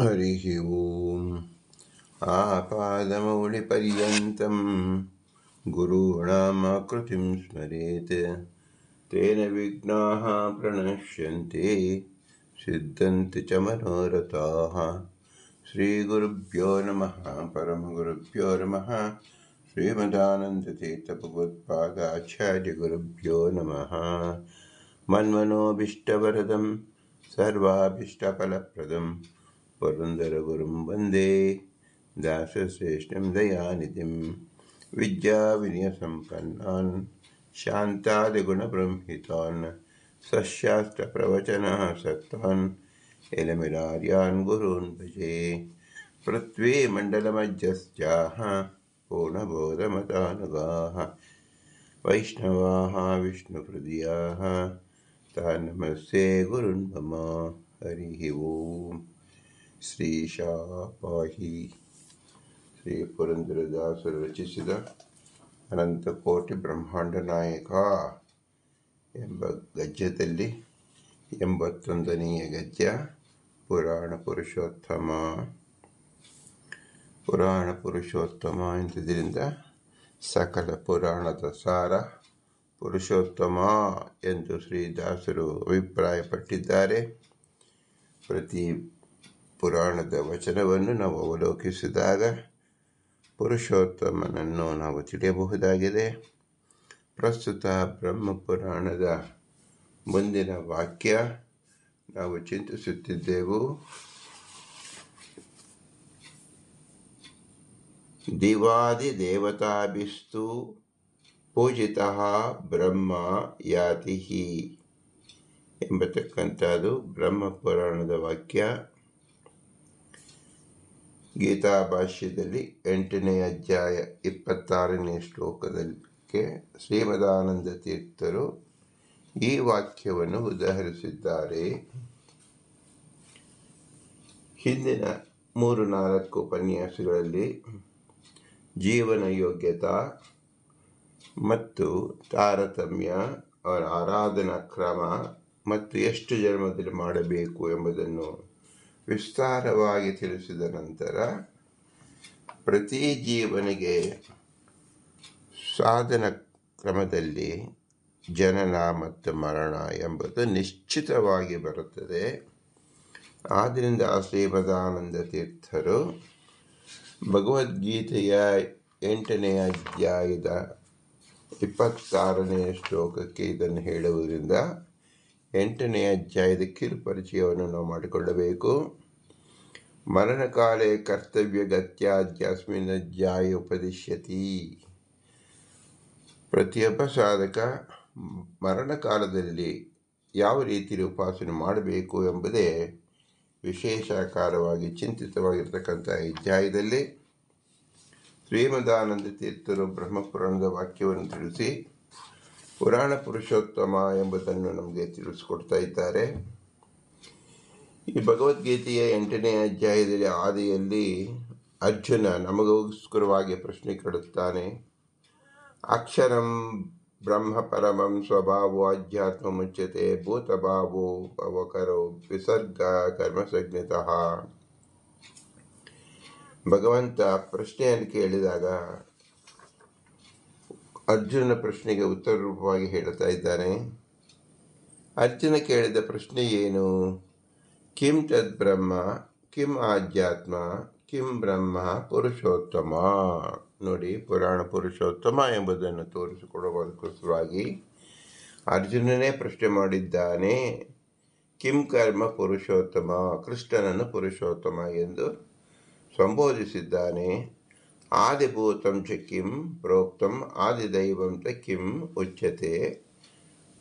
हरिः ओम्। आपादमौलिपर्यन्तं गुरूणामाकृतिं स्मरेत्। तेन विघ्नाः प्रणश्यन्ते सिद्धन्ति च मनोरथाः। श्रीगुरुभ्यो नमः परमगुरुभ्यो नमः। श्रीमदानन्दतीर्थभगवत्पादाचार्यगुरुभ्यो नमः। मन्मनोभीष्टवरदं सर्वाभीष्टफलप्रदं पुरन्दरगुरुं वन्दे दासश्रेष्ठं दयानिधिं विद्याविनयसम्पन्नान् शान्तादिगुणबृंहितान् सशास्त्रप्रवचनः सत्तान् एलमिलार्यान् गुरून् भजे पृथ्वीमण्डलमध्यस्याः पूर्णबोधमतानुगाः वैष्णवाः विष्णुहृदयाः तान् नमस्ते गुरुन् मम हरिः ಓಂ ಶ್ರೀಶಾಪಾಹಿ ಶ್ರೀ ಪುರಂದರದಾಸರು ರಚಿಸಿದ ಅನಂತಕೋಟಿ ಬ್ರಹ್ಮಾಂಡ ನಾಯಕ ಎಂಬ ಗದ್ಯದಲ್ಲಿ ಎಂಬತ್ತೊಂದನೆಯ ಗದ್ಯ, ಪುರಾಣ ಪುರುಷೋತ್ತಮ. ಪುರಾಣ ಪುರುಷೋತ್ತಮ ಎಂದಿದ್ದರಿಂದ ಸಕಲ ಪುರಾಣದ ಸಾರ ಪುರುಷೋತ್ತಮ ಎಂದು ಶ್ರೀದಾಸರು ಅಭಿಪ್ರಾಯಪಟ್ಟಿದ್ದಾರೆ. ಪ್ರತಿ ಪುರಾಣದ ವಚನವನ್ನು ನಾವು ಅವಲೋಕಿಸಿದಾಗ ಪುರುಷೋತ್ತಮನನ್ನು ನಾವು ತಿಳಿಯಬಹುದಾಗಿದೆ. ಪ್ರಸ್ತುತ ಬ್ರಹ್ಮ ಪುರಾಣದ ಮುಂದಿನ ವಾಕ್ಯ ನಾವು ಚಿಂತಿಸುತ್ತಿದ್ದೆವು. ದಿವಾದಿ ದೇವತಾಭಿಸ್ತು ಪೂಜಿತ ಬ್ರಹ್ಮ ಯಾತಿ ಎಂಬತಕ್ಕಂಥದ್ದು ಬ್ರಹ್ಮ ಪುರಾಣದ ವಾಕ್ಯ. ಗೀತಾ ಭಾಷ್ಯದಲ್ಲಿ ಎಂಟನೇ ಅಧ್ಯಾಯ ಇಪ್ಪತ್ತಾರನೇ ಶ್ಲೋಕದಕ್ಕೆ ಶ್ರೀಮದಾನಂದ ತೀರ್ಥರು ಈ ವಾಕ್ಯವನ್ನು ಉದಾಹರಿಸಿದ್ದಾರೆ. ಹಿಂದಿನ ಮೂರು ನಾಲ್ಕು ಉಪನ್ಯಾಸಗಳಲ್ಲಿ ಜೀವನ ಯೋಗ್ಯತಾ ಮತ್ತು ತಾರತಮ್ಯ ಅವರ ಆರಾಧನಾ ಕ್ರಮ ಮತ್ತು ಎಷ್ಟು ಜನ್ಮದಲ್ಲಿ ಮಾಡಬೇಕು ಎಂಬುದನ್ನು ವಿಸ್ತಾರವಾಗಿ ತಿಳಿಸಿದ ನಂತರ ಪ್ರತಿ ಜೀವನಿಗೆ ಸಾಧನ ಕ್ರಮದಲ್ಲಿ ಜನನ ಮತ್ತು ಮರಣ ಎಂಬುದು ನಿಶ್ಚಿತವಾಗಿ ಬರುತ್ತದೆ. ಆದ್ದರಿಂದ ಶ್ರೀಮದಾನಂದ ತೀರ್ಥರು ಭಗವದ್ಗೀತೆಯ ಎಂಟನೆಯ ಅಧ್ಯಾಯದ ಇಪ್ಪತ್ತಾರನೆಯ ಶ್ಲೋಕಕ್ಕೆ ಇದನ್ನು ಹೇಳುವುದರಿಂದ ಎಂಟನೇ ಅಧ್ಯಾಯದ ಕಿರುಪರಿಚಯವನ್ನು ನಾವು ಮಾಡಿಕೊಳ್ಳಬೇಕು. ಮರಣಕಾಲೇ ಕರ್ತವ್ಯ ಅಸ್ಮಿನ ಅಧ್ಯಾಯ ಉಪದಿಶ್ಯತಿ. ಪ್ರತಿಯೊಬ್ಬ ಸಾಧಕ ಮರಣಕಾಲದಲ್ಲಿ ಯಾವ ರೀತಿಯಲ್ಲಿ ಉಪಾಸನೆ ಮಾಡಬೇಕು ಎಂಬುದೇ ವಿಶೇಷಾಕಾರವಾಗಿ ಚಿಂತಿತವಾಗಿರ್ತಕ್ಕಂಥ ಅಧ್ಯಾಯದಲ್ಲಿ ಶ್ರೀಮದಾನಂದ ತೀರ್ಥರು ಬ್ರಹ್ಮಪುರಾಣದ ವಾಕ್ಯವನ್ನು ತಿಳಿಸಿ ಪುರಾಣ ಪುರುಷೋತ್ತಮ ಎಂಬುದನ್ನು ನಮಗೆ ತಿಳಿಸ್ಕೊಡ್ತಾ ಇದ್ದಾರೆ. ಈ ಭಗವದ್ಗೀತೆಯ ಎಂಟನೇ ಅಧ್ಯಾಯದಲ್ಲಿ ಆದಿಯಲ್ಲಿ ಅರ್ಜುನ ನಮಗೋಸ್ಕರವಾಗಿ ಪ್ರಶ್ನೆ ಕೇಳುತ್ತಾನೆ. ಅಕ್ಷರಂ ಬ್ರಹ್ಮ ಪರಮಂ ಸ್ವಭಾವೋ ಅಧ್ಯಾತ್ಮ ಮುಚ್ಯತೆ ಭೂತಭಾವೋ ಅವಕರೋ ವಿಸರ್ಗ ಕರ್ಮಸಜ್ಞತಃ ಭಗವಂತ ಪ್ರಶ್ನೆಯನ್ನು ಕೇಳಿದಾಗ ಅರ್ಜುನ ಪ್ರಶ್ನೆಗೆ ಉತ್ತರ ರೂಪವಾಗಿ ಹೇಳುತ್ತಾ ಇದ್ದಾನೆ. ಅರ್ಜುನ ಕೇಳಿದ ಪ್ರಶ್ನೆ ಏನು? ಕಿಂ ತದ್ ಬ್ರಹ್ಮ, ಕಿಂ ಆಧ್ಯಾತ್ಮ, ಕಿಂ ಬ್ರಹ್ಮ ಪುರುಷೋತ್ತಮ. ನೋಡಿ, ಪುರಾಣ ಪುರುಷೋತ್ತಮ ಎಂಬುದನ್ನು ತೋರಿಸಿಕೊಡುವುದಕ್ಕೋಸ್ಕರವಾಗಿ ಅರ್ಜುನನೇ ಪ್ರಶ್ನೆ ಮಾಡಿದ್ದಾನೆ. ಕಿಂ ಕರ್ಮ ಪುರುಷೋತ್ತಮ, ಕೃಷ್ಣನನ್ನು ಪುರುಷೋತ್ತಮ ಎಂದು ಸಂಬೋಧಿಸಿದ್ದಾನೆ. ಆದಿಭೂತಂ ಚ ಕಿಂ ಪ್ರೋಕ್ತಂ ಆದಿದೈವಂ ಚ ಕಿಂ ಉಚ್ಯತೆ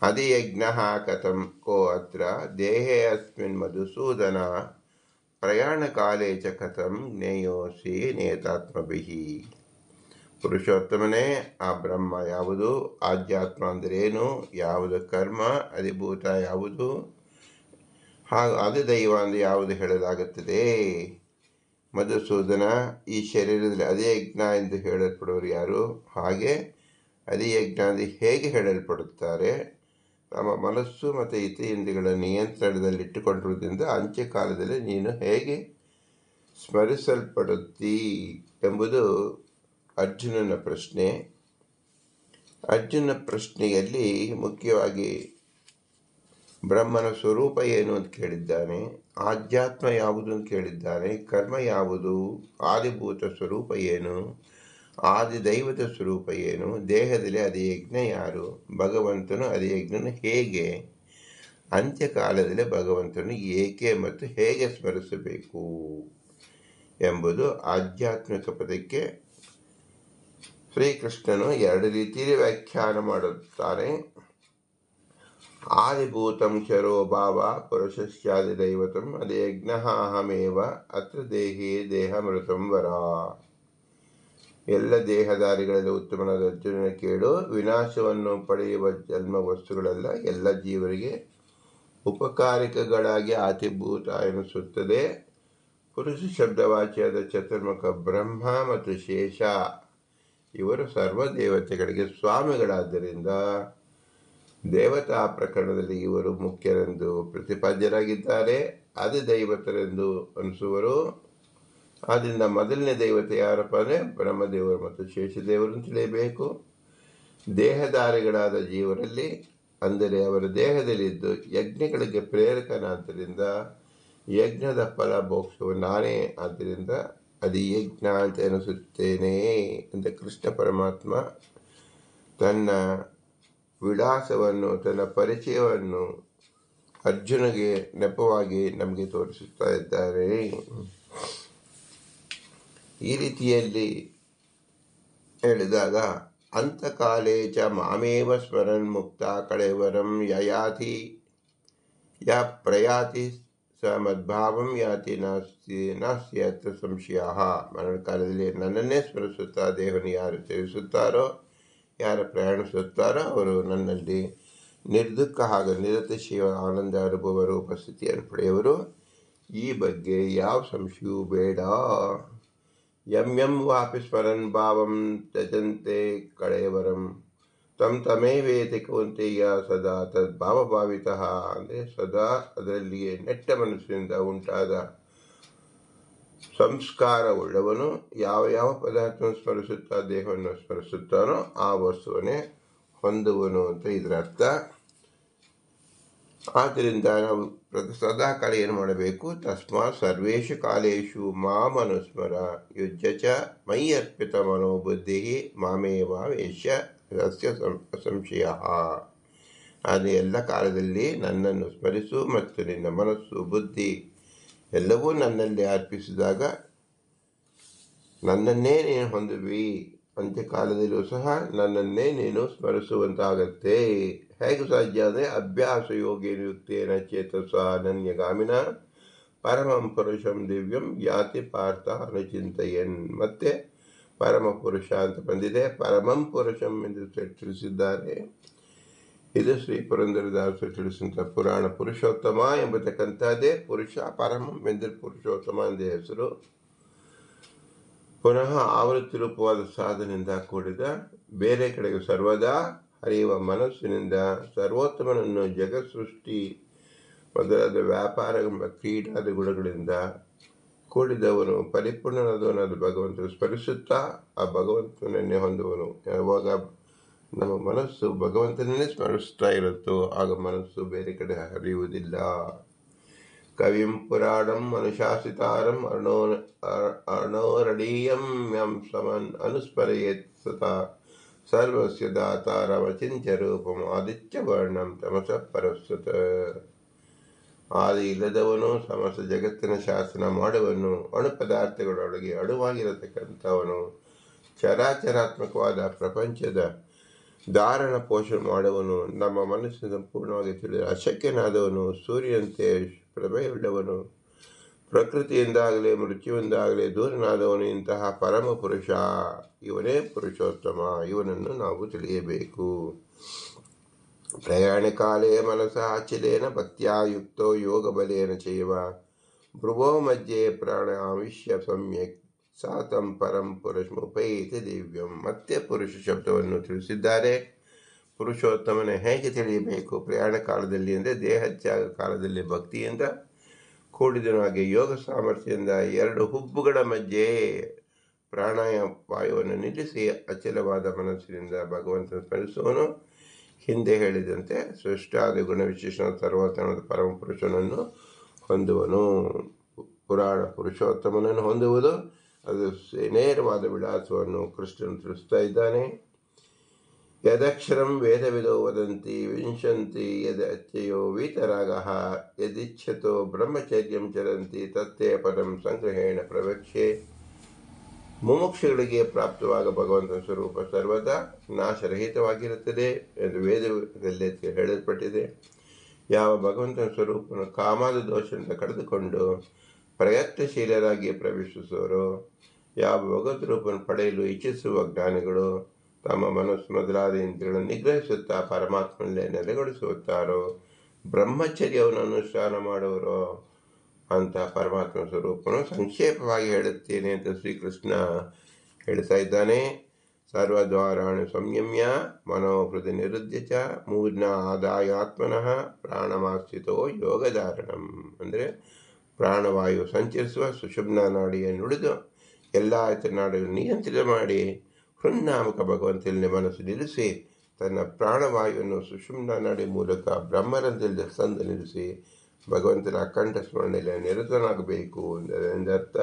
ಅಧಿಯಜ್ಞ ಕಥಂ ಕೋ ಅತ್ರ ದೇಹೇ ಅಸ್ಮಿನ್ ಮಧುಸೂದನ ಪ್ರಯಾಣಕಾಲೇ ಚ ಕಥಂ ಜ್ಞೇಯೋಸಿ ನೇತಾತ್ಮಭಿಃ ಪುರುಷೋತ್ತಮನೇ ಆ ಬ್ರಹ್ಮ ಯಾವುದು ಆಧ್ಯಾತ್ಮ ಅಂದರೇನು ಯಾವುದು ಕರ್ಮ ಅಧಿಭೂತ ಯಾವುದು ಹಾಗೂ ಅಧಿದೈವ ಅಂದರೆ ಯಾವುದು ಹೇಳಲಾಗುತ್ತದೆ ಮಧುಸೂದನ ಈ ಶರೀರದಲ್ಲಿ ಅದೇ ಯಜ್ಞ ಎಂದು ಹೇಳಲ್ಪಡುವರು ಯಾರು? ಹಾಗೆ ಅದೇ ಯಜ್ಞ ಎಂದು ಹೇಗೆ ಹೇಳಲ್ಪಡುತ್ತಾರೆ? ತಮ್ಮ ಮನಸ್ಸು ಮತ್ತು ಇತೇಂದ್ರಿಯಗಳ ನಿಯಂತ್ರಣದಲ್ಲಿಟ್ಟುಕೊಂಡಿರುವುದರಿಂದ ಅಂತ್ಯಕಾಲದಲ್ಲಿ ನೀನು ಹೇಗೆ ಸ್ಮರಿಸಲ್ಪಡುತ್ತೀ ಎಂಬುದು ಅರ್ಜುನನ ಪ್ರಶ್ನೆ. ಅರ್ಜುನ ಪ್ರಶ್ನೆಯಲ್ಲಿ ಮುಖ್ಯವಾಗಿ ಬ್ರಹ್ಮನ ಸ್ವರೂಪ ಏನು ಅಂತ ಕೇಳಿದ್ದಾನೆ, ಆಧ್ಯಾತ್ಮ ಯಾವುದು ಅಂತ ಕೇಳಿದ್ದಾನೆ, ಕರ್ಮ ಯಾವುದು, ಆದಿಭೂತ ಸ್ವರೂಪ ಏನು ಆದಿ ದೈವದ ಸ್ವರೂಪ ಏನು, ದೇಹದಲ್ಲಿ ಅದೇ ಯಜ್ಞ ಯಾರು, ಭಗವಂತನು ಅದೇ ಯಜ್ಞನು ಹೇಗೆ, ಅಂತ್ಯಕಾಲದಲ್ಲಿ ಭಗವಂತನು ಏಕೆ ಮತ್ತು ಹೇಗೆ ಸ್ಮರಿಸಬೇಕು ಎಂಬುದು ಆಧ್ಯಾತ್ಮಿಕ ಪದಕ್ಕೆ ಶ್ರೀಕೃಷ್ಣನು ಎರಡು ರೀತಿಯಲ್ಲಿ ವ್ಯಾಖ್ಯಾನ ಮಾಡುತ್ತಾರೆ. ಆದಿಭೂತಂ ಶರೋ ಭಾವ ಪುರುಷಸ್ಯಾದಿದೈವತಂ ಅದೇ ಯಜ್ಞ ಅಹಮೇವ ಅತ್ರ ದೇಹಿ ದೇಹಮೃತಂ ವರ. ಎಲ್ಲ ದೇಹದಾರಿಗಳಲ್ಲಿ ಉತ್ತಮನಾದ ಅರ್ಜುನನ ಕೇಳು, ವಿನಾಶವನ್ನು ಪಡೆಯುವ ಜನ್ಮ ವಸ್ತುಗಳೆಲ್ಲ, ಎಲ್ಲ ಜೀವರಿಗೆ ಉಪಕಾರಿಕಗಳಾಗಿ ಆತಿಭೂತ ಎನಿಸುತ್ತದೆ. ಪುರುಷ ಶಬ್ದವಾಚ್ಯದ ಚತುರ್ಮುಖ ಬ್ರಹ್ಮ ಮತ್ತು ಶೇಷ, ಇವರು ಸರ್ವ ದೇವತೆಗಳಿಗೆ ಸ್ವಾಮಿಗಳಾದ್ದರಿಂದ ದೇವತಾ ಪ್ರಕರಣದಲ್ಲಿ ಇವರು ಮುಖ್ಯರೆಂದು ಪ್ರತಿಪಾದ್ಯರಾಗಿದ್ದಾರೆ. ಅದು ದೈವತರೆಂದು ಅನಿಸುವರು. ಆದ್ದರಿಂದ ಮೊದಲನೇ ದೈವತೆ ಯಾರಪ್ಪ ಅಂದರೆ ಬ್ರಹ್ಮದೇವರು ಮತ್ತು ಶೇಷದೇವರು ತಿಳಿಯಬೇಕು ದೇಹಧಾರಿಗಳಾದ ಜೀವರಲ್ಲಿ, ಅಂದರೆ ಅವರ ದೇಹದಲ್ಲಿದ್ದು ಯಜ್ಞಗಳಿಗೆ ಪ್ರೇರಕನಾದ್ದರಿಂದ ಯಜ್ಞದ ಫಲ ಭೋಕ್ಷವು ನಾನೇ. ಆದ್ದರಿಂದ ಅದು ಯಜ್ಞ ಅಂತ ಎನಿಸುತ್ತೇನೆ. ಅಂತ ಕೃಷ್ಣ ಪರಮಾತ್ಮ ತನ್ನ ವಿಳಾಸವನ್ನು, ತನ್ನ ಪರಿಚಯವನ್ನು ಅರ್ಜುನಗೆ ನೆಪವಾಗಿ ನಮಗೆ ತೋರಿಸುತ್ತಾ ಇದ್ದಾರೆ. ಈ ರೀತಿಯಲ್ಲಿ ಹೇಳಿದಾಗ ಅಂತಕಾಲೇ ಚ ಮಾಮೇವ ಸ್ಮರನ್ ಮುಕ್ತ ಕಳೆವರಂ ಯಯಾತಿ, ಯ ಪ್ರಯಾತಿ ಸ ಮದ್ಭಾವಂ ಯಾತಿ ನಾಸ್ತಿ ನಾಸ್ತಿ ಅತ್ರ ಸಂಶಯ ಮರಣ ಕಾಲದಲ್ಲಿ ನನ್ನನ್ನೇ ಸ್ಮರಿಸುತ್ತಾ ದೇವನು ಯಾರು ತಿಳಿಸುತ್ತಾರೋ ಯಾರು ಪ್ರಯಾಣಿಸುತ್ತಾರೋ ಅವರು ನನ್ನಲ್ಲಿ ನಿರ್ದುಃಖ ಹಾಗೂ ಶಿವ ಆನಂದ ಅನುಭವ ಉಪಸ್ಥಿತಿಯನ್ನು ಪಡೆಯುವರು. ಈ ಬಗ್ಗೆ ಯಾವ ಸಂಶಯವೂ ಬೇಡ. ಯಂ ಯಂ ವಾಪಿ ಸ್ಮರನ್ ಭಾವಂ ತ್ಯಜಂತೆ ಕಳೆಯವರಂ ತಮ್ ತಮೇವೇತಿ ಕೌಂತೆಯ ಸದಾ ತದ್ ಭಾವಭಾವಿತ ಅಂದರೆ ಸದಾ ಅದರಲ್ಲಿಯೇ ನೆಟ್ಟ ಮನಸ್ಸಿನಿಂದ ಉಂಟಾದ ಸಂಸ್ಕಾರವುಳ್ಳವನು ಯಾವ ಯಾವ ಪದಾರ್ಥವನ್ನು ಸ್ಮರಿಸುತ್ತಾ, ದೇಹವನ್ನು ಸ್ಮರಿಸುತ್ತಾನೋ ಆ ವಸ್ತುವನ್ನೇ ಹೊಂದುವನು ಅಂತ ಇದರ ಅರ್ಥ. ಆದ್ದರಿಂದ ನಾವು ಸದಾ ಕಾಲ ಏನು ಮಾಡಬೇಕು? ತಸ್ಮಾತ್ ಸರ್ವೇಶು ಕಾಲೇಶು ಮಾಮನುಸ್ಮರ ಯುಜ್ಯ ಚ ಮೈ ಅರ್ಪಿತ ಮನೋಬುದ್ಧಿ ಮಾಮೇವ ವೇಶ್ಯ ರಸ್ಯ ಸಂಶಯ ಆದರೆ ಎಲ್ಲ ಕಾಲದಲ್ಲಿ ನನ್ನನ್ನು ಸ್ಮರಿಸು ಮತ್ತು ನಿನ್ನ ಮನಸ್ಸು, ಬುದ್ಧಿ ಎಲ್ಲವೂ ನನ್ನಲ್ಲಿ ಅರ್ಪಿಸಿದಾಗ ನನ್ನನ್ನೇ ನೀನು ಹೊಂದುವಿ. ಅಂತ್ಯಕಾಲದಲ್ಲೂ ಸಹ ನನ್ನನ್ನೇ ನೀನು ಸ್ಮರಿಸುವಂತಾಗತ್ತೆ. ಹೇಗೆ ಸಾಧ್ಯ ಅಂದರೆ ಅಭ್ಯಾಸ ಯೋಗಿ ಯುಕ್ತೇನ ಚೇತಸ ಅನನ್ಯಗಾಮಿನ ಪರಮಂ ಪುರುಷಂ ದಿವ್ಯಂ ಯಾತಿ ಪಾರ್ಥ ಅನುಚಿಂತೆಯನ್. ಮತ್ತೆ ಪರಮ ಪುರುಷ ಅಂತ ಬಂದಿದೆ. ಪರಮಂ ಪುರುಷಂ ಎಂದು ತಿಳಿಸಿದ್ದಾರೆ. ಇದು ಶ್ರೀ ಪುರಂದರದಾಸರು ತಿಳಿಸಿದಂಥ ಪುರಾಣ ಪುರುಷೋತ್ತಮ ಎಂಬತಕ್ಕಂಥದ್ದೇ ಪುರುಷ ಪರಮಂ ಎಂದರೆ ಪುರುಷೋತ್ತಮ ಎಂದೇ ಹೆಸರು. ಪುನಃ ಆವೃತ್ತಿ ರೂಪವಾದ ಸಾಧನೆಯಿಂದ ಕೂಡಿದ ಬೇರೆ ಕಡೆಗೆ ಸರ್ವದಾ ಹರಿಯುವ ಮನಸ್ಸಿನಿಂದ ಸರ್ವೋತ್ತಮನನ್ನು ಜಗಸೃಷ್ಟಿ ಸೃಷ್ಟಿ ಮೊದಲಾದ ವ್ಯಾಪಾರ ಎಂಬ ಕ್ರೀಡಾದ ಗುಣಗಳಿಂದ ಕೂಡಿದವನು, ಪರಿಪೂರ್ಣನಾದವನಾದ ಭಗವಂತನು ಸ್ಮರಿಸುತ್ತಾ ಆ ಭಗವಂತನನ್ನೇ ಹೊಂದುವನು. ಯಾವಾಗ ನಮ್ಮ ಮನಸ್ಸು ಭಗವಂತನನ್ನೇ ಸ್ಮರಿಸ್ತಾ ಇರುತ್ತೋ, ಆಗ ಮನಸ್ಸು ಬೇರೆ ಕಡೆ ಹರಿಯುವುದಿಲ್ಲ. ಕವಿಂ ಪುರಾಣಂ ಅನುಶಾಸಿತಾರಂ ಅರ್ಣೋ ಅರ್ಣೋರಡೀಯಂ ಯಂ ಸಮನ್ ಅನುಸ್ಮರೆಯೇತ್ ಸತಾ. ಸರ್ವಸ್ಯ ದಾತಾರಮಚಿಂತ್ಯ ರೂಪಂ ಆದಿತ್ಯವರ್ಣಂ ತಮಸ ಪರಸ್ವತ. ಆದಿ ಇಲ್ಲದವನು ಸಮಸ್ತ ಜಗತ್ತಿನ ಶಾಸನ ಮಾಡುವನು ಅಣು ಪದಾರ್ಥಗಳೊಳಗೆ ಅಣುವಾಗಿರತಕ್ಕಂಥವನು. ಚರಾಚರಾತ್ಮಕವಾದ ಪ್ರಪಂಚದ ಧಾರಣ ಪೋಷಣೆ ಮಾಡುವನು ನಮ್ಮ ಮನಸ್ಸು ಸಂಪೂರ್ಣವಾಗಿ ತಿಳಿದ ಅಶಕ್ಯನಾದವನು, ಸೂರ್ಯನಂತೆ ಪ್ರಭೆಯುಳ್ಳವನು ಪ್ರಕೃತಿಯಿಂದಾಗಲಿ, ಮೃತ್ಯುವಿಂದಾಗಲಿ ದೂರನಾದವನು, ಇಂತಹ ಪರಮ ಪುರುಷ, ಇವನೇ ಪುರುಷೋತ್ತಮ, ಇವನನ್ನು ನಾವು ತಿಳಿಯಬೇಕು. ಪ್ರಯಾಣಕಾಲೇ ಮನಸ ಅಚಿಲೇನ ಭಕ್ತ್ಯಾಯುಕ್ತೋ ಯೋಗ ಬಲೇನ ಚೈವ. ಭ್ರುವೋ ಮಧ್ಯೆ ಪ್ರಾಣ ಆವಿಷ್ಯ ಸಮ್ಯಕ್ ಸಾತಂ ಪರಂ ಪುರುಷಮುಪೈತಿ ದಿವ್ಯಂ. ಮತ್ತೆ ಪುರುಷ ಶಬ್ದವನ್ನು ತಿಳಿಸಿದ್ದಾರೆ. ಪುರುಷೋತ್ತಮನ ಹೇಗೆ ತಿಳಿಯಬೇಕು? ಪ್ರಯಾಣ ಕಾಲದಲ್ಲಿ ಅಂದರೆ ದೇಹತ್ಯಾಗ ಕಾಲದಲ್ಲಿ ಭಕ್ತಿಯಿಂದ ಕೂಡಿದನು. ಹಾಗೆ ಯೋಗ ಸಾಮರ್ಥ್ಯದಿಂದ ಎರಡು ಹುಬ್ಬುಗಳ ಮಧ್ಯೆ ಪ್ರಾಣಾಯಾಮ ವಾಯುವನ್ನು ನಿಲ್ಲಿಸಿ ಅಚಲವಾದ ಮನಸ್ಸಿನಿಂದ ಭಗವಂತನ ಸ್ಮರಿಸುವನು ಹಿಂದೆ ಹೇಳಿದಂತೆ ಸೃಷ್ಟಾದಿ ಗುಣವಿಶೇಷಣ ಪರಮ ಪುರುಷನನ್ನು ಹೊಂದುವನು. ಪುರಾಣ ಪುರುಷೋತ್ತಮನನ್ನು ಹೊಂದುವುದು ಅದು ನೇರವಾದ ವಿಳಾಸವನ್ನು ಕೃಷ್ಣನು ತಿಳಿಸ್ತಾ ಇದ್ದಾನೆ. ಯದಕ್ಷರಂ ವೇದವಿದೋ ವದಂತಿ ವಿಂಶಂತಿ ಯದಚ್ಚೆಯೋ ವೀತರಾಗ ಯದಿಚ್ಛತೋ ಬ್ರಹ್ಮಚರ್ಯಂ ಚರಂತಿ ತತ್ತೇ ಪದಂ ಸಂಗ್ರಹೇಣ ಪ್ರವೇಕ್ಷೆ ಮುಮುಕ್ಷಗಳಿಗೆ ಪ್ರಾಪ್ತವಾಗ ಭಗವಂತನ ಸ್ವರೂಪ ಸರ್ವದಾ ನಾಶರಹಿತವಾಗಿರುತ್ತದೆ ಎಂದು ವೇದದಲ್ಲಿ ಹೇಳಲ್ಪಟ್ಟಿದೆ. ಯಾವ ಭಗವಂತನ ಸ್ವರೂಪವನ್ನು ಕಾಮಾದ ದೋಷದಿಂದ ಕಳೆದುಕೊಂಡು ಪ್ರಯತ್ನಶೀಲರಾಗಿ ಪ್ರವೇಶಿಸುವರು. ಯಾವ ಭಗವತ್ ರೂಪವನ್ನು ಪಡೆಯಲು ಇಚ್ಛಿಸುವ ಜ್ಞಾನಿಗಳು ತಮ್ಮ ಮನಸ್ಸು ಮೊದಲಾದ ಇಂದ್ರಿಯಗಳನ್ನು ನಿಗ್ರಹಿಸುತ್ತಾ ಪರಮಾತ್ಮನಲ್ಲೇ ನೆಲೆಗೊಳಿಸುತ್ತಾರೋ. ಬ್ರಹ್ಮಚರ್ಯವನ್ನು ಅನುಷ್ಠಾನ ಮಾಡುವರು. ಅಂತ ಪರಮಾತ್ಮ ಸ್ವರೂಪನು ಸಂಕ್ಷೇಪವಾಗಿ ಹೇಳುತ್ತೇನೆ ಅಂತ ಶ್ರೀಕೃಷ್ಣ ಹೇಳ್ತಾ ಇದ್ದಾನೆ. ಸರ್ವದ್ವಾರಾಣಿ ಸಂಯಮ್ಯ ಮನೋಹೃದ ಚ ಮೂರ್ನ ಆದಾಯಾತ್ಮನಃ ಪ್ರಾಣಮಾಸ್ಥಿತೋ ಯೋಗಧಾರಣಂ. ಅಂದರೆ ಪ್ರಾಣವಾಯು ಸಂಚರಿಸುವ ಸುಷುಮ್ನ ನಾಡಿಯನ್ನು ನುಡಿದು ಎಲ್ಲ ನಾಡಿಗಳು ನಿಯಂತ್ರಿತ ಮಾಡಿ ಹೃನ್ನಾಮಕ ಭಗವಂತನಲ್ಲಿ ಮನಸ್ಸು ನಿಲ್ಲಿಸಿ ತನ್ನ ಪ್ರಾಣವಾಯುವನ್ನು ಸುಷುಮ್ನ ನಾಡಿ ಮೂಲಕ ಬ್ರಹ್ಮರಂಧದಲ್ಲಿ ಸಂದ ನಿಲ್ಲಿಸಿ ಭಗವಂತನ ಅಖಂಡ ಸ್ಮರಣೆಯಲ್ಲಿ ನಿರತನಾಗಬೇಕು ಎಂದರ್ಥ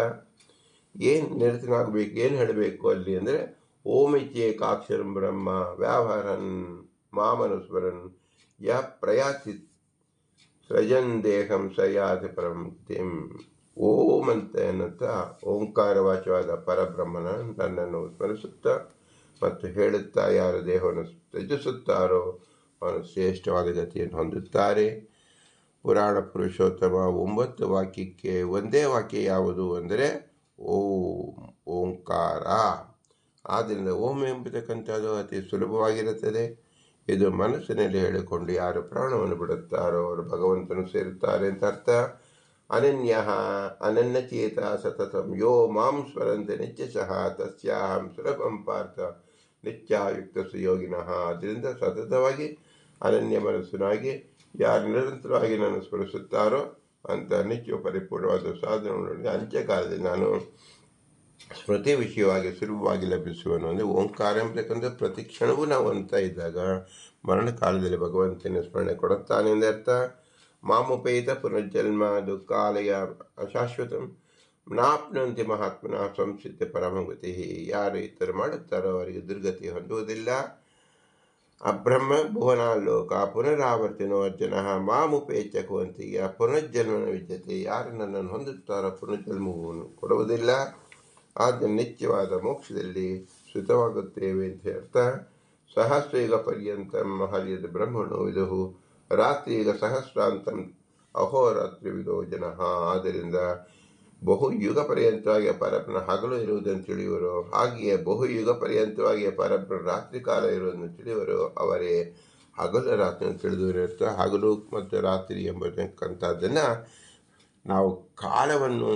ಏನು ನಿರತನಾಗಬೇಕು, ಏನು ಹೇಳಬೇಕು ಅಲ್ಲಿ ಅಂದರೆ, ಓಮಿತ್ಯೇ ಕಾಕ್ಷರಂ ಬ್ರಹ್ಮ ವ್ಯಾವಹಾರನ್ ಮಾಮನುಸ್ಮರನ್ ಯ ಪ್ರಯಾಸಿ ಸೃಜನ್ ದೇಹಂ ಸಯಾತಿ ಪರಂ ತಿಂ ಓಂ ಅಂತ ಎನ್ನುತ್ತಾ ಓಂಕಾರವಾಚವಾದ ಪರಬ್ರಹ್ಮನ ನನ್ನನ್ನು ಸ್ಮರಿಸುತ್ತಾ ಮತ್ತು ಹೇಳುತ್ತಾ ಯಾರು ದೇಹವನ್ನು ತ್ಯಜಿಸುತ್ತಾರೋ ಅವನು ಶ್ರೇಷ್ಠವಾದ ಗತಿಯನ್ನು ಹೊಂದುತ್ತಾರೆ. ಪುರಾಣ ಪುರುಷೋತ್ತಮ ಒಂಬತ್ತು ವಾಕ್ಯಕ್ಕೆ ಒಂದೇ ವಾಕ್ಯ ಯಾವುದು ಅಂದರೆ ಓಂ ಓಂಕಾರ. ಆದ್ದರಿಂದ ಓಂ ಎಂಬತಕ್ಕಂಥದ್ದು ಅತಿ ಸುಲಭವಾಗಿರುತ್ತದೆ. ಇದು ಮನಸ್ಸಿನಲ್ಲಿ ಹೇಳಿಕೊಂಡು ಯಾರು ಪ್ರಾಣವನ್ನು ಬಿಡುತ್ತಾರೋ ಅವರು ಭಗವಂತನು ಸೇರುತ್ತಾರೆ ಅಂತ ಅರ್ಥ. ಅನನ್ಯ ಅನನ್ಯಚೇತ ಸತತಂ ಯೋ ಮಾಂ ಸ್ವರಂತೆ ನಿತ್ಯಶಃ ತಸ್ಯಾಹಂ ಸುಲಭಂ ಪಾರ್ಥ ನಿತ್ಯಾಯುಕ್ತ ಸುಯೋಗಿನಃ. ಅದರಿಂದ ಸತತವಾಗಿ ಅನನ್ಯ ಮನಸ್ಸಿನಾಗಿ ಯಾರು ನಿರಂತರವಾಗಿ ನಾನು ಸ್ಮರಿಸುತ್ತಾರೋ ಅಂತ ನಿತ್ಯ ಪರಿಪೂರ್ಣವಾದ ಸಾಧನಗಳನ್ನು ಅಂತ್ಯಕಾಲದಲ್ಲಿ ನಾನು ಸ್ಮೃತಿ ವಿಷಯವಾಗಿ ಸುಲಭವಾಗಿ ಲಭಿಸುವನು. ಅಂದರೆ ಓಂಕಾರ ಎಂಬತಕ್ಕಂಥ ಪ್ರತಿ ಕ್ಷಣವೂ ನಾವು ಅಂತ ಇದ್ದಾಗ ಮರಣ ಕಾಲದಲ್ಲಿ ಭಗವಂತನ ಸ್ಮರಣೆ ಕೊಡುತ್ತಾನೆ ಎಂದರ್ಥ ಮಾಮುಪೇತ ಪುನರ್ಜನ್ಮ ದುಃಖಾಲಯ ಅಶಾಶ್ವತಂ. ನಾಪ್ನಂತೆ ಮಹಾತ್ಮನ ಸಂಸ್ಥಿತ ಪರಮಗತಿ. ಯಾರು ಇತರ ಮಾಡುತ್ತಾರೋ ಅವರಿಗೆ ದುರ್ಗತಿ ಹೊಂದುವುದಿಲ್ಲ. ಅಬ್ರಹ್ಮ ಭುವನಾಲೋಕ ಪುನರಾವರ್ತನೋ ಅರ್ಜುನ. ಮಾಮುಪೇಚ ಕುವಂತಿಯ ಪುನರ್ಜನ್ಮನ ವಿದ್ಯತೆ. ಯಾರು ನನ್ನನ್ನು ಹೊಂದುತ್ತಾರೋ ಪುನರ್ಜನ್ಮವನ್ನು ಕೊಡುವುದಿಲ್ಲ. ಆದ ನಿತ್ಯವಾದ ಮೋಕ್ಷದಲ್ಲಿ ಶ್ರುತವಾಗುತ್ತೇವೆ ಅಂತ ಹೇಳ್ತಾ ಸಹಸ್ರಯುಗ ಪರ್ಯಂತ ಹರಿಯದ ಬ್ರಹ್ಮಣೋ ವಿದುಹು ರಾತ್ರಿ ಈಗ ಸಹಸ್ರಾಂತಂ ಅಹೋರಾತ್ರಿ ವಿಧೋ ಜನ. ಆದ್ದರಿಂದ ಬಹು ಯುಗ ಪರ್ಯಂತವಾಗಿ ಪರಬ್ರಹ್ಮ ಹಗಲು ಇರುವುದನ್ನು ತಿಳಿಯುವರು. ಹಾಗೆಯೇ ಬಹು ಯುಗ ಪರ್ಯಂತವಾಗಿ ಪರಬ್ರಹ್ಮ ರಾತ್ರಿ ಕಾಲ ಇರುವುದನ್ನು ತಿಳಿಯುವರು. ಅವರೇ ಹಗಲು ರಾತ್ರಿ ತಿಳಿದು ಹಗಲು ಮತ್ತು ರಾತ್ರಿ ಎಂಬತಕ್ಕಂಥದ್ದನ್ನು ನಾವು ಕಾಲವನ್ನು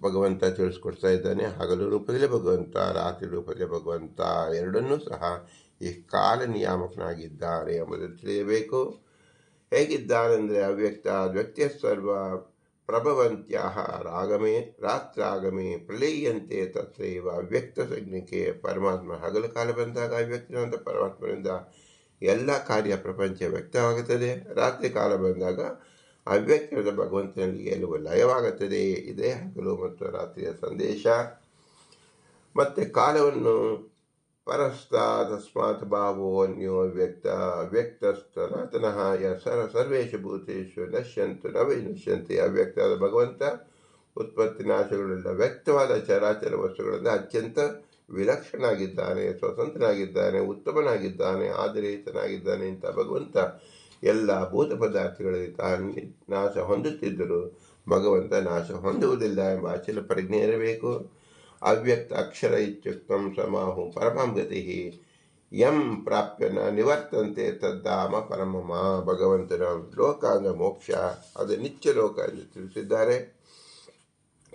ಭಗವಂತ ತಿಳಿಸ್ಕೊಡ್ತಾ ಇದ್ದಾನೆ, ಹಗಲು ರೂಪದಲ್ಲೇ ಭಗವಂತ, ರಾತ್ರಿ ರೂಪದಲ್ಲೇ ಭಗವಂತ, ಎರಡನ್ನೂ ಸಹ ಈ ಕಾಲ ನಿಯಾಮಕನಾಗಿದ್ದಾರೆ ಎಂಬುದನ್ನು ತಿಳಿಯಬೇಕು. ಹೇಗಿದ್ದಾನೆಂದರೆ ಅವ್ಯಕ್ತ, ವ್ಯಕ್ತಿಯ ಸರ್ವ ಪ್ರಭವಂತ್ಯ ರಾಗಮೇ, ರಾತ್ರಾಗಮೇ ಪ್ರಲೀಯಂತೆ ತತ್ರೈವ ಅವ್ಯಕ್ತ ಸಜ್ಞಿಕೆ ಪರಮಾತ್ಮ. ಹಗಲು ಕಾಲ ಬಂದಾಗ ಅವ್ಯಕ್ತನಾದ ಪರಮಾತ್ಮನಿಂದ ಎಲ್ಲ ಕಾರ್ಯ ಪ್ರಪಂಚ ವ್ಯಕ್ತವಾಗುತ್ತದೆ. ರಾತ್ರಿ ಕಾಲ ಬಂದಾಗ ಅವ್ಯಕ್ತದ ಭಗವಂತನಲ್ಲಿ ಗೆಲುವು ಲಯವಾಗುತ್ತದೆ. ಇದೇ ಹಗಲು ಮತ್ತು ರಾತ್ರಿಯ ಸಂದೇಶ. ಮತ್ತು ಕಾಲವನ್ನು ಪರಸ್ತಾದಸ್ಮಾತ್ ಭಾವೋ ಅನ್ಯೋ ವ್ಯಕ್ತ ಅವ್ಯಕ್ತಸ್ತನಾತನಃ ಯ ಸರ ಸರ್ವೇಶು ಭೂತೇಶು ನಶ್ಯಂತು ನವೇ ನಶ್ಯಂತೆ. ಅವ್ಯಕ್ತವಾದ ಭಗವಂತ, ಉತ್ಪತ್ತಿ ನಾಶಗಳೆಲ್ಲ ವ್ಯಕ್ತವಾದ ಚರಾಚರ ವಸ್ತುಗಳಿಂದ ಅತ್ಯಂತ ವಿಲಕ್ಷಣಾಗಿದ್ದಾನೆ ಸ್ವತಂತ್ರನಾಗಿದ್ದಾನೆ, ಉತ್ತಮನಾಗಿದ್ದಾನೆ ಆದರೆ ಅಂತ ಭಗವಂತ. ಎಲ್ಲ ಭೂತ ಪದಾರ್ಥಗಳಲ್ಲಿ ತಾನು ನಾಶ ಹೊಂದುತ್ತಿದ್ದರೂ ಭಗವಂತ ನಾಶ ಹೊಂದುವುದಿಲ್ಲ ಎಂಬ ಅಚಲ ಪ್ರಜ್ಞೆ ಇರಬೇಕು. ಅವ್ಯಕ್ತ ಅಕ್ಷರ ಇತ್ಯುಕ್ತಂ ಸಮಾಹು ಪರಮಂ ಗತಿ ಯಂ ಪ್ರಾಪ್ಯ ನ ನಿವರ್ತಂತೆ ತದ್ದಾಮ ಪರಮಮ ಭಗವಂತನ ಲೋಕಾಂಗ ಮೋಕ್ಷ. ಅದು ನಿತ್ಯ ಲೋಕ ಎಂದು ತಿಳಿಸಿದ್ದಾರೆ.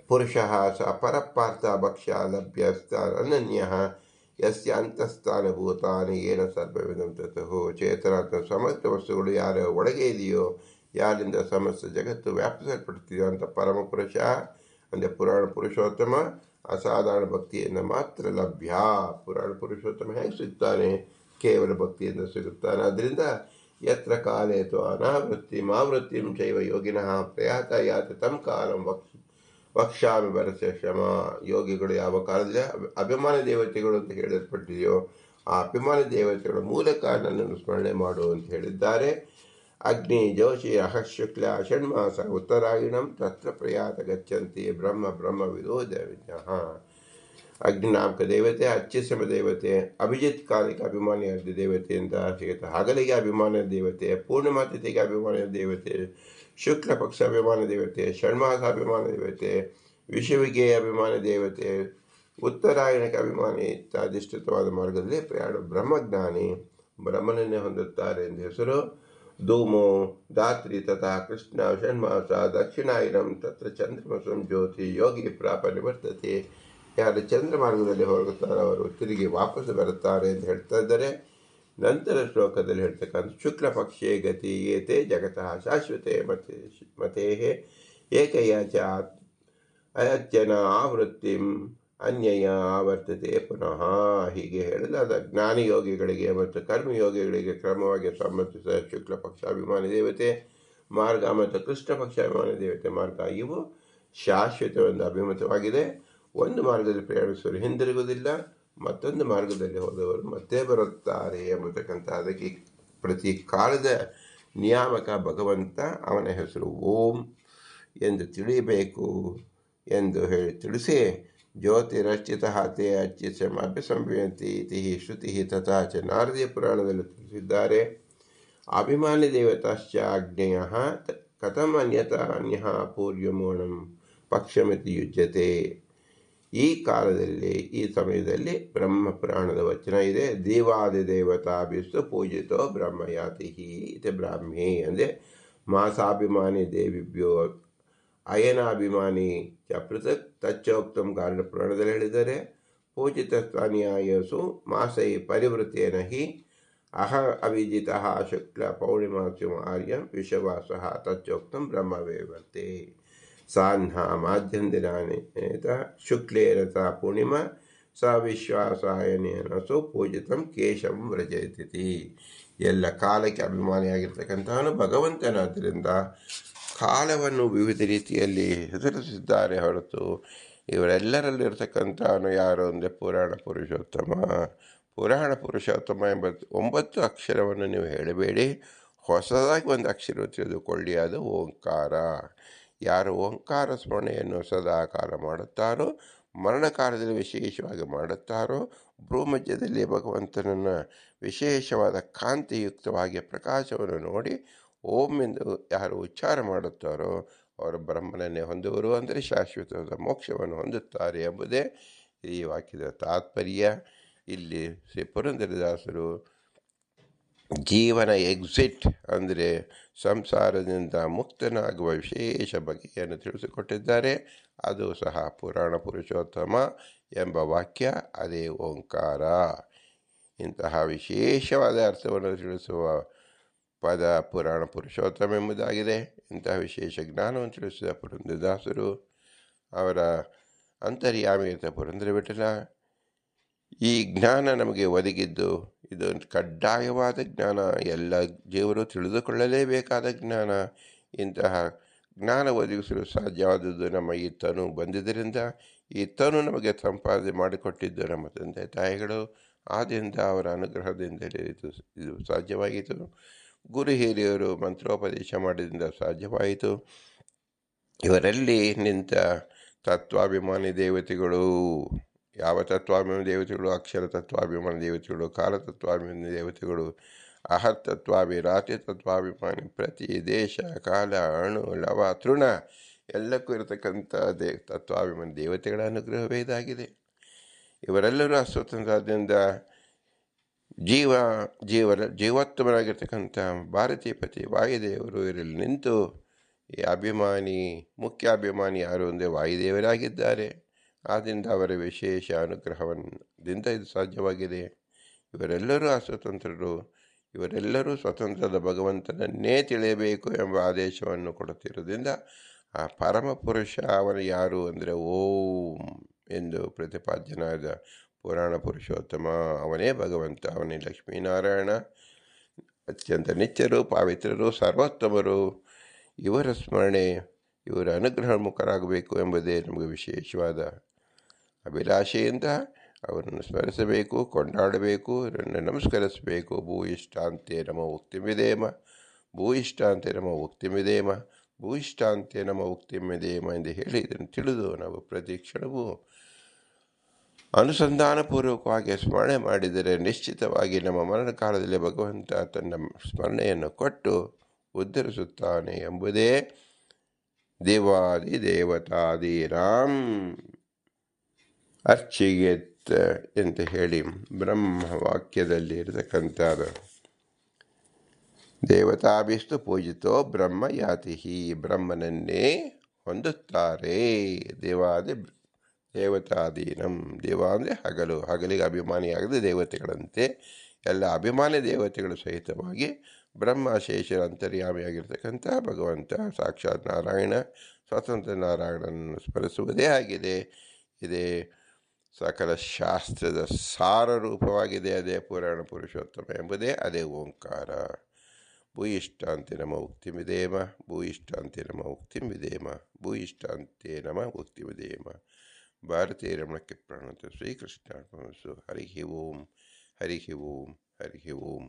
ಪುರುಷ ಸ ಪರಪಾರ್ಥ ಭಕ್ಷ್ಯ ಲಭ್ಯ ಅನನ್ಯ ಯಸ್ಯ ಅಂತಸ್ಥಾನಭೂತಾನಿ ಏನ ಸರ್ವವಿಧಂ ತತಃ ಚೇತನಾತ್ಮ ಸಮಸ್ತ ವಸ್ತುಗಳು ಯಾರ ಒಳಗೆ ಇದೆಯೋ, ಯಾರಿಂದ ಸಮಸ್ತ ಜಗತ್ತು ವ್ಯಾಪಿಸಲ್ಪಡ್ತಿದೆಯೋ ಅಂತ ಪರಮಪುರುಷ, ಅಂದರೆ ಪುರಾಣ ಪುರುಷೋತ್ತಮ, ಅಸಾಧಾರಣ ಭಕ್ತಿಯಿಂದ ಮಾತ್ರ ಲಭ್ಯ. ಪುರಾಣ ಪುರುಷೋತ್ತಮ ಹೇಗೆ ಸಿಗ್ತಾನೆ? ಕೇವಲ ಭಕ್ತಿಯಿಂದ ಸಿಗುತ್ತಾನೆ. ಅದರಿಂದ ಯತ್ರ ಕಾಲೇತು ಅನಾವೃತ್ತಿ ಮಾವೃತ್ತಿಂ ಶೈವ ಯೋಗಿನಃ ಪ್ರಯಾತ ಯಾತ ತಂ ಕಾಲಂ ವಕ್ಷ ವಕ್ಷಾಮಿ ಬರಸೆ ಶಮ ಯೋಗಿಗಳು ಯಾವ ಕಾಲದಲ್ಲಿ ಅಭಿ- ಅಭಿಮಾನ ದೇವತೆಗಳು ಅಂತ ಹೇಳಲ್ಪಟ್ಟಿದೆಯೋ ಆ ಅಭಿಮಾನ ದೇವತೆಗಳ ಮೂಲಕ ನನ್ನನ್ನು ಸ್ಮರಣೆ ಮಾಡು ಅಂತ ಹೇಳಿದ್ದಾರೆ. ಅಗ್ನಿ, ಜೋಶಿ ಅಹ ಶುಕ್ಲ ಷಣ್ಮಾಸ, ಉತ್ತರಾಯಣಂ ತತ್ರ ಪ್ರಯಾತ ಗಚ್ಚಂತಿ, ಬ್ರಹ್ಮ ಬ್ರಹ್ಮ ವಿರೋಧ ಅಗ್ನಿನಾಮಕ ದೇವತೆ ಅಚ್ಚಿಸಮ ದೇವತೆ, ಅಭಿಜಿತ್ ಕಾಲಿಕ ಅಭಿಮಾನಿಯಾದ ದೇವತೆ ಅಂತ ಸಿಗುತ್ತೆ ಹಗಲಿಗೆ ಅಭಿಮಾನ ದೇವತೆ ಪೂರ್ಣಿಮಾತಿಥಿಗೆ ಅಭಿಮಾನಿಯ ಅಭಿಮಾನ ದೇವತೆ ಶುಕ್ಲ ಪಕ್ಷ ಅಭಿಮಾನ ದೇವತೆ, ಷಣ್ಮಾಸ ಅಭಿಮಾನ ದೇವತೆ, ವಿಷವಿಗೆ ಅಭಿಮಾನ ದೇವತೆ, ಉತ್ತರಾಯಣಕ್ಕೆ ಅಭಿಮಾನಿ ಇತ್ಯಾದಿಷ್ಟಿತವಾದ ಮಾರ್ಗದಲ್ಲಿ ಪ್ರಯಾಣ ಬ್ರಹ್ಮಜ್ಞಾನಿ ಬ್ರಹ್ಮನನ್ನೇ ಹೊಂದುತ್ತಾರೆ ಎಂದು ಹೆಸರು. ಧೂಮೋ, ಧಾತ್ರಿ ತಥಾ ಕೃಷ್ಣ, ಷಣ್ಮಾಸ, ದಕ್ಷಿಣಾಯನಂ ತತ್ರ ಚಂದ್ರಮಸಂ ಜ್ಯೋತಿ, ಯೋಗಿ ಪ್ರಾಪ ನಿವರ್ತತೆ. ಯಾರು ಚಂದ್ರ ಮಾರ್ಗದಲ್ಲಿ ಹೋಗುತ್ತಾರೋ ಅವರು ತಿರುಗಿ ವಾಪಸ್ ಬರುತ್ತಾರೆ ಎಂದು ಹೇಳ್ತಾ ಇದ್ದಾರೆ. ನಂತರ ಶ್ಲೋಕದಲ್ಲಿ ಹೇಳ್ತಕ್ಕಂಥ ಶುಕ್ಲ ಪಕ್ಷೇ ಗತಿ ಏತೆ ಜಗತಃ ಶಾಶ್ವತೆ ಮತೆ ಮತೇ ಏಕಯಾಚ ಅಯತ್ಯನ ಆವೃತ್ತಿ ಅನ್ಯಯ ಆವರ್ತತೆ ಪುನಃ. ಹೀಗೆ ಹೇಳಲಾದ ಜ್ಞಾನ ಯೋಗಿಗಳಿಗೆ ಮತ್ತು ಕರ್ಮಯೋಗಿಗಳಿಗೆ ಕ್ರಮವಾಗಿ ಸಂಬಂಧಿಸಿದ ಶುಕ್ಲ ಪಕ್ಷಾಭಿಮಾನಿ ದೇವತೆ, ಮಾರ್ಗ ಮತ್ತು ಕೃಷ್ಣ ಪಕ್ಷಾಭಿಮಾನಿ ದೇವತೆ ಮಾರ್ಗ, ಇವು ಶಾಶ್ವತವೆಂದು ಅಭಿಮತವಾಗಿದೆ. ಒಂದು ಮಾರ್ಗದಲ್ಲಿ ಪ್ರಯಾಣಿಸಲು ಹಿಂದಿರುಗುವುದಿಲ್ಲ. ಮತ್ತೊಂದು ಮಾರ್ಗದಲ್ಲಿ ಹೋದವರು ಮತ್ತೆ ಬರುತ್ತಾರೆ ಎಂಬತಕ್ಕಂಥ ಅದಕ್ಕೆ ಪ್ರತಿ ಕಾಲದ ನಿಯಾಮಕ ಭಗವಂತ ಅವನ ಹೆಸರು ಓಂ ಎಂದು ತಿಳಿಯಬೇಕು ಎಂದು ಹೇಳಿ ತಿಳಿಸಿ ಜ್ಯೋತಿರಚಿತ ತೇ ಅಚ್ಯುತಮಪಿ ಸಂಭವಂತಿ ಇತಿ ಶ್ರುತಿ ತಥಾ ಚ ನಾರದೀಯ ಪುರಾಣದಲ್ಲಿ ತಿಳಿಸಿದ್ದಾರೆ. ಅಭಿಮಾನಿ ದೇವತಾಶ್ಚ ಆಜ್ಞೆಯ ಕಥಂ ಅನ್ಯತ ಅನ್ಯ ಪೂರ್ಯಮೂಣಂ ಪಕ್ಷಮಿತಿ ಯುಜ್ಯತೆ. ಕಾಲದಲ್ಲಿ, ಈ ಸಮಯದಲ್ಲಿ ಬ್ರಹ್ಮ ಪುರಾಣದ ವಚನ ಇದೆ, ದೇವಾದಿ ದೇವತಾ ಬಿಸ್ತು ಪೂಜಿತೋ ಬ್ರಹ್ಮಯಾತಿ ಇತಿ ಬ್ರಾಹ್ಮಿ ಅಂದರೆ ಮಾಸಾಭಿಮಾನಿ ದೇವಿಭ್ಯೋ ಅಯನಾಭಿಮಾನಿ ಚ ಪೃಥಕ್ ತಚ್ಚೋಕ್ತಂ ಕಾರಣ ಪುರಾಣದಲ್ಲಿ ಹೇಳಿದ್ದಾರೆ. ಪೂಜಿತ ಸ್ಥಾನೀಯಸು ಮಾಸೈ ಪರಿವೃತ್ತೇನ ಹಿ ಅಹ ಅವಿಜಿತ ಶುಕ್ಲ ಪೌರ್ಣಿಮಾಸ್ಯ ಆರ್ಯ ವಿಶ್ವವಾಸ ತಚ್ಚೋಕ್ತಂ ಬ್ರಹ್ಮವೇವರ್ತೆ ಸಾನ್ಹ ಮಾಧ್ಯಂದಿನಾನೇತ ಶುಕ್ಲೇನ ಪೂರ್ಣಿಮ ಸ ವಿಶ್ವಾಸಾಯನೇನ ಸು ಪೂಜಿತಂ ಕೇಶಂ ವ್ರಜಯತಿ ಎಲ್ಲ ಕಾಲಕ್ಕೆ ಅಭಿಮಾನಿಯಾಗಿರ್ತಕ್ಕಂಥವನು ಭಗವಂತನಾದ್ದರಿಂದ ಕಾಲವನ್ನು ವಿವಿಧ ರೀತಿಯಲ್ಲಿ ಹೆಸರಿಸಿದ್ದಾರೆ ಹೊರತು ಇವರೆಲ್ಲರಲ್ಲಿರ್ತಕ್ಕಂಥವನು ಯಾರು ಅಂದರೆ ಪುರಾಣ ಪುರುಷೋತ್ತಮ ಪುರಾಣ ಪುರುಷೋತ್ತಮ ಎಂಬ ಒಂಬತ್ತು ಅಕ್ಷರವನ್ನು ನೀವು ಹೇಳಬೇಡಿ ಹೊಸದಾಗಿ ಒಂದು ಅಕ್ಷರ ತಿಳಿದುಕೊಳ್ಳಿ ಅದು ಓಂಕಾರ ಯಾರು ಓಂಕಾರ ಸ್ಮರಣೆಯನ್ನು ಸದಾ ಕಾಲ ಮಾಡುತ್ತಾರೋ, ಮರಣಕಾಲದಲ್ಲಿ ವಿಶೇಷವಾಗಿ ಮಾಡುತ್ತಾರೋ ಭ್ರೂಮಧ್ಯದಲ್ಲಿ ಭಗವಂತನನ್ನು ವಿಶೇಷವಾದ ಕಾಂತಿಯುಕ್ತವಾಗಿ ಪ್ರಕಾಶವನ್ನು ನೋಡಿ, ಓಂ ಎಂದು ಯಾರು ಉಚ್ಚಾರ ಮಾಡುತ್ತಾರೋ, ಅವರು ಬ್ರಹ್ಮನನ್ನೇ ಹೊಂದುವರು ಅಂದರೆ ಶಾಶ್ವತವಾದ ಮೋಕ್ಷವನ್ನು ಹೊಂದುತ್ತಾರೆ ಎಂಬುದೇ ಈ ವಾಕ್ಯದ ತಾತ್ಪರ್ಯ. ಇಲ್ಲಿ ಶ್ರೀ ಪುರಂದರದಾಸರು ಜೀವನ ಎಕ್ಸಿಟ್ ಅಂದರೆ ಸಂಸಾರದಿಂದ ಮುಕ್ತನಾಗುವ ವಿಶೇಷ ಬಗೆಯನ್ನು ತಿಳಿಸಿಕೊಟ್ಟಿದ್ದಾರೆ. ಅದು ಸಹ ಪುರಾಣ ಪುರುಷೋತ್ತಮ ಎಂಬ ವಾಕ್ಯ, ಅದೇ ಓಂಕಾರ. ಇಂತಹ ವಿಶೇಷವಾದ ಅರ್ಥವನ್ನು ತಿಳಿಸುವ ಪದ ಪುರಾಣ ಪುರುಷೋತ್ತಮ ಎಂಬುದಾಗಿದೆ. ಇಂತಹ ವಿಶೇಷ ಜ್ಞಾನವನ್ನು ತಿಳಿಸಿದ ಪುರಂದರದಾಸರು ಅವರ ಅಂತರ್ಯಾಮಿಯತ ಪುರಂದರ ವಿಠಲ ಈ ಜ್ಞಾನ ನಮಗೆ ಒದಗಿದ್ದು, ಇದು ಕಡ್ಡಾಯವಾದ ಜ್ಞಾನ. ಎಲ್ಲ ದೇವರು ತಿಳಿದುಕೊಳ್ಳಲೇಬೇಕಾದ ಜ್ಞಾನ. ಇಂತಹ ಜ್ಞಾನ ಒದಗಿಸಲು ಸಾಧ್ಯವಾದದ್ದು ನಮ್ಮ ಈ ತನು ಬಂದಿದ್ದರಿಂದ, ಈ ತನು ನಮಗೆ ಸಂಪಾದನೆ ಮಾಡಿಕೊಟ್ಟಿದ್ದು ನಮ್ಮ ತಂದೆ ತಾಯಿಗಳು. ಆದ್ದರಿಂದ ಅವರ ಅನುಗ್ರಹದಿಂದಲೇ ಇದು ಇದು ಸಾಧ್ಯವಾಯಿತು ಗುರು ಹಿರಿಯರು ಮಂತ್ರೋಪದೇಶ ಮಾಡಿದ್ರಿಂದ ಸಾಧ್ಯವಾಯಿತು. ಇವರಲ್ಲಿ ನಿಂತ ತತ್ವಾಭಿಮಾನಿ ದೇವತೆಗಳು ಯಾವ ತತ್ವಾಭಿಮಾನ ದೇವತೆಗಳು, ಅಕ್ಷರ ತತ್ವಾಭಿಮಾನ ದೇವತೆಗಳು, ಕಾಲ ತತ್ವಾಭಿಮಾನಿ ದೇವತೆಗಳು, ಅಹರ್ ತತ್ವಾಭಿ, ರಾತ್ರಿ ತತ್ವಾಭಿಮಾನಿ, ಪ್ರತಿ ದೇಶ, ಕಾಲ, ಅಣು, ಲವ, ತೃಣ, ಎಲ್ಲಕ್ಕೂ ಇರತಕ್ಕಂಥ ದೇ, ತತ್ವಾಭಿಮಾನಿ ದೇವತೆಗಳ ಅನುಗ್ರಹವೇ ಇದಾಗಿದೆ. ಇವರೆಲ್ಲರೂ ಅಸ್ವತಂತ್ರದಿಂದ ಜೀವ ಜೀವರ ಜೀವೋತ್ತಮರಾಗಿರ್ತಕ್ಕಂಥ ಭಾರತೀಯ ಪತಿ ವಾಯುದೇವರು ಇರಲಿ ನಿಂತು ಈ ಅಭಿಮಾನಿ, ಮುಖ್ಯ ಅಭಿಮಾನಿ ಯಾರು ಅಂದರೆ ವಾಯುದೇವರಾಗಿದ್ದಾರೆ. ಆದ್ದರಿಂದ ಅವರ ವಿಶೇಷ ಅನುಗ್ರಹದಿಂದ ಇದು ಸಾಧ್ಯವಾಗಿದೆ. ಇವರೆಲ್ಲರೂ ಅಸ್ವತಂತ್ರರು, ಇವರೆಲ್ಲರೂ ಸ್ವತಂತ್ರದ ಭಗವಂತನನ್ನೇ ತಿಳಿಯಬೇಕು ಎಂಬ ಆದೇಶವನ್ನು ಕೊಡುತ್ತಿರುವುದರಿಂದ ಆ ಪರಮಪುರುಷ ಅವನು ಯಾರು ಅಂದರೆ ಓಂ ಎಂದು ಪ್ರತಿಪಾದ್ಯನಾದ ಪುರಾಣ ಪುರುಷೋತ್ತಮ ಅವನೇ ಭಗವಂತ. ಅವನೇ ಲಕ್ಷ್ಮೀನಾರಾಯಣ, ಅತ್ಯಂತ ನಿತ್ಯರು, ಪಾವಿತ್ರರು, ಸರ್ವೋತ್ತಮರು. ಇವರ ಸ್ಮರಣೆ, ಇವರ ಅನುಗ್ರಹ ಮುಖರಾಗಬೇಕು ಎಂಬುದೇ ನಮಗೆ ವಿಶೇಷವಾದ ಅಭಿಲಾಷೆಯಿಂದ ಅವರನ್ನು ಸ್ಮರಿಸಬೇಕು, ಕೊಂಡಾಡಬೇಕು ಇವರನ್ನು ನಮಸ್ಕರಿಸಬೇಕು. ಭೂಯಿಷ್ಟಾಂತೆ ನಮ್ಮ ಉಕ್ತಿಮಿದೇಮ ಭೂಯಿಷ್ಟಾಂತೆ ನಮ ಉಕ್ತಿಮಿದೇಮ ಭೂಯಿಷ್ಟಾಂತೆ ನಮ್ಮ ಉಕ್ತಿಮಿದೇಮ ಎಂದು ಹೇಳಿ ಇದನ್ನು ತಿಳಿದು ನಾವು ಪ್ರತಿ ಕ್ಷಣವೂ ಅನುಸಂಧಾನಪೂರ್ವಕವಾಗಿ ಸ್ಮರಣೆ ಮಾಡಿದರೆ ನಿಶ್ಚಿತವಾಗಿ ನಮ್ಮ ಮರಣ ಕಾಲದಲ್ಲಿ ಭಗವಂತ ತನ್ನ ಸ್ಮರಣೆಯನ್ನು ಕೊಟ್ಟು ಉದ್ಧರಿಸುತ್ತಾನೆ ಎಂಬುದೇ ದೇವಾದಿ ದೇವತಾದೀನಾಂ ಅರ್ಚಿಗೆತ್ ಅಂತ ಹೇಳಿ ಬ್ರಹ್ಮ ವಾಕ್ಯದಲ್ಲಿ ಇರತಕ್ಕಂಥದ್ದು ದೇವತಾಭಿಸ್ತು ಪೂಜಿತೋ ಬ್ರಹ್ಮ ಯಾತಿಹಿ, ಬ್ರಹ್ಮನನ್ನೇ ಹೊಂದುತ್ತಾರೆ. ದೇವಾದಿ ದೇವತಾಧೀನಂ. ದೇವ ಅಂದರೆ ಹಗಲು. ಹಗಲಿಗೆ ಅಭಿಮಾನಿಯಾಗದೆ ದೇವತೆಗಳಂತೆ. ಎಲ್ಲ ಅಭಿಮಾನಿ ದೇವತೆಗಳು ಸಹಿತವಾಗಿ ಬ್ರಹ್ಮ ಅಂತರ್ಯಾಮಿ ಅಂತರ್ಯಾಮಿಯಾಗಿರ್ತಕ್ಕಂಥ ಭಗವಂತ ಸಾಕ್ಷಾತ್ ನಾರಾಯಣ, ಸ್ವತಂತ್ರ ನಾರಾಯಣನನ್ನು ಸ್ಮರಿಸುವುದೇ ಆಗಿದೆ. ಇದೇ ಸಕಲ ಶಾಸ್ತ್ರದ ಸಾರ ರೂಪವಾಗಿದೆ ಅದೇ ಪುರಾಣ ಪುರುಷೋತ್ತಮ ಎಂಬುದೇ ಅದೇ ಓಂಕಾರ. ಭೂಯಿಷ್ಟಾಂತೆ ನಮ ಉಕ್ತಿಮಿದೇಮ ಭೂಯಿಷ್ಟಾಂತೆ ನಮ ಉಕ್ತಿಮಿದೇಮ ಭೂಯಿಷ್ಟಾಂತೆ ನಮ ಉಕ್ತಿಮಿದೇಮ ಭಾರತೀಯ ರಮಣಕ್ಕೆ ಪ್ರಣತ ಶ್ರೀಕೃಷ್ಣ ಹರಿಹಿ ಓಂ ಹರಿಹಿ ಓಂ ಹರಿಹಿ ಓಂ.